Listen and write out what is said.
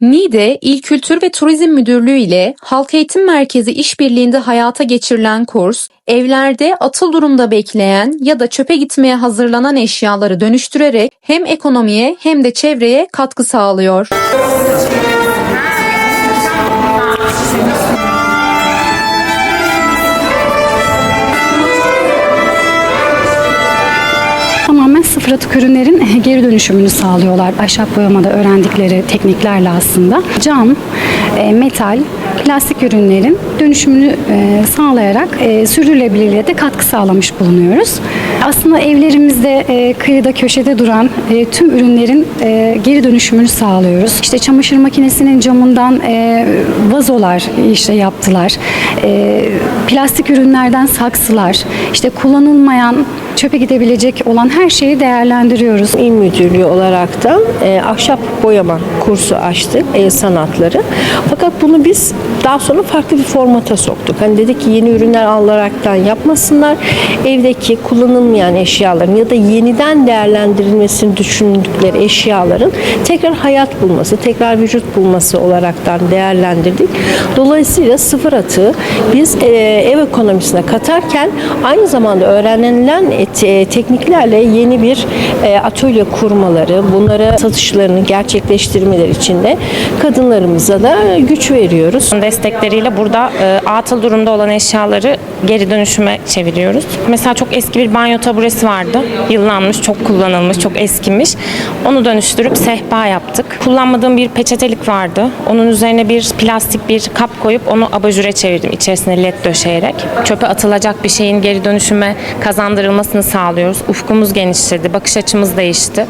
Niğde İl Kültür ve Turizm Müdürlüğü ile Halk Eğitim Merkezi işbirliğinde hayata geçirilen kurs, evlerde atıl durumda bekleyen ya da çöpe gitmeye hazırlanan eşyaları dönüştürerek hem ekonomiye hem de çevreye katkı sağlıyor. Sıfır atık ürünlerin geri dönüşümünü sağlıyorlar. Ahşap boyamada öğrendikleri tekniklerle aslında. Cam, e, metal, plastik ürünlerin dönüşümünü e, sağlayarak e, sürdürülebilirliğe de katkı sağlamış bulunuyoruz. Aslında evlerimizde kıyıda köşede duran tüm ürünlerin geri dönüşümünü sağlıyoruz. İşte çamaşır makinesinin camından vazolar işte yaptılar. Plastik ürünlerden saksılar, işte kullanılmayan çöpe gidebilecek olan her şeyi değerlendiriyoruz. İl Müdürlüğü olarak da e, ahşap boyama kursu açtık, el sanatları. Fakat bunu biz daha sonra farklı bir formata soktuk. Hani dedik ki yeni ürünler alaraktan yapmasınlar. Evdeki kullanılmayan eşyaların ya da yeniden değerlendirilmesini düşündükleri eşyaların tekrar hayat bulması, tekrar vücut bulması olaraktan değerlendirdik. Dolayısıyla sıfır atığı biz e, ev ekonomisine katarken aynı zamanda öğrenilen et- e, tekniklerle yeni bir e, atölye kurmaları, bunları satışlarını gerçekleştirmeleri için de kadınlarımıza da güç veriyoruz. destekleriyle burada e, atıl durumda olan eşyaları geri dönüşüme çeviriyoruz. Mesela çok eski bir banyo taburesi vardı. Yıllanmış, çok kullanılmış, çok eskimiş. Onu dönüştürüp sehpa yaptık. Kullanmadığım bir peçetelik vardı. Onun üzerine bir plastik bir kap koyup onu abajüre çevirdim içerisine led döşeyerek. Çöpe atılacak bir şeyin geri dönüşüme kazandırılmasını sağlıyoruz. Ufkumuz genişledi, bakış açımız değişti.